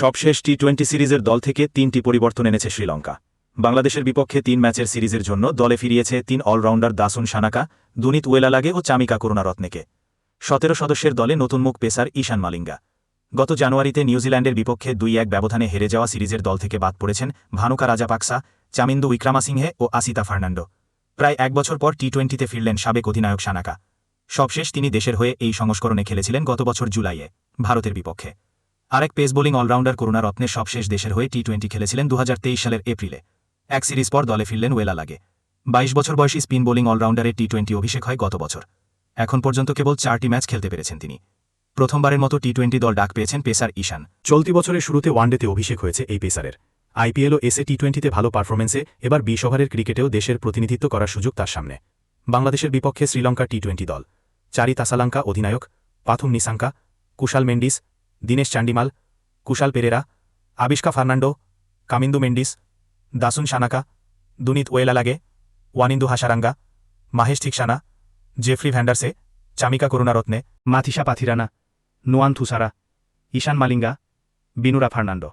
সবশেষ T twenty সিরিজের দল থেকে তিনটি পরিবর্তন এনেছে শ্রীলঙ্কা। বাংলাদেশের বিপক্ষে তিন ম্যাচের সিরিজের জন্য দলে ফিরিয়েছে তিন অলরাউন্ডার দাসুন সানাকা, দুনিত ওয়েলালাগে ও চামিকা করুণারত্নেকে। সতেরো সদস্যের দলে নতুন মুখ পেসার ঈশান মালিঙ্গা। গত জানুয়ারিতে নিউজিল্যান্ডের বিপক্ষে দুই এক ব্যবধানে হেরে যাওয়া সিরিজের দল থেকে বাদ পড়েছেন ভানুকা রাজাপাকসা, চামিন্দু উইক্রামাসিংহে ও আসিতা ফার্নান্ডো। প্রায় এক বছর পর টি টোয়েন্টিতে ফিরলেন সাবেক অধিনায়ক সানাকা। সবশেষ তিনি দেশের হয়ে এই সংস্করণে খেলেছিলেন গত বছর জুলাইয়ে, ভারতের বিপক্ষে। আরেক পেস বোলিং অলরাউন্ডার করুণা রত্নের সবশেষ দেশের হয়ে টি টোয়েন্টি খেলেছিলেন দু হাজার তেইশ সালের এপ্রিলে। এক সিরিজ পর দলে ফিরলেন ওয়েলা লাগে। বাইশ বছর বয়সী স্পিন বোলিং অলরাউন্ডারের টি টোয়েন্টি অভিষেক হয় গত বছর। এখন পর্যন্ত কেবল চারটি ম্যাচ খেলতে পেরেছেন তিনি। প্রথমবারের মতো টি টোয়েন্টি দল ডাক পেয়েছেন পেসার ঈশান। চলতি বছরের শুরুতে ওয়ানডেতে অভিষেক হয়েছে এই পেসারের। আইপিএল ও এসএ টি টোয়েন্টিতে ভালো পারফরমেন্সে এবার বিশ ওভারের ক্রিকেটেও দেশের প্রতিনিধিত্ব করার সুযোগ তার সামনে। বাংলাদেশের বিপক্ষে শ্রীলঙ্কা টি টোয়েন্টি দল। চারি তাসালাঙ্কা অধিনায়ক, পাথুম নিসাঙ্কা কুশাল মেন্ডিস দীনেশ চান্ডিমাল, কুশাল পেরেরা, আবিষ্কা ফার্নান্ডো, কামিন্দু মেন্ডিস, দাসুন সানাকা, দুনিত ওয়েলালাগে, ওয়ানিন্দু হাসারাঙ্গা, মাহেশ ঠিকসানা, জেফ্রি ভ্যান্ডারসে, চামিকা করুণারত্নে, মাথিসা পাথিরানা, নুয়ান থুসারা, ঈশান মালিঙ্গা, বিনুরা ফার্নান্ডো।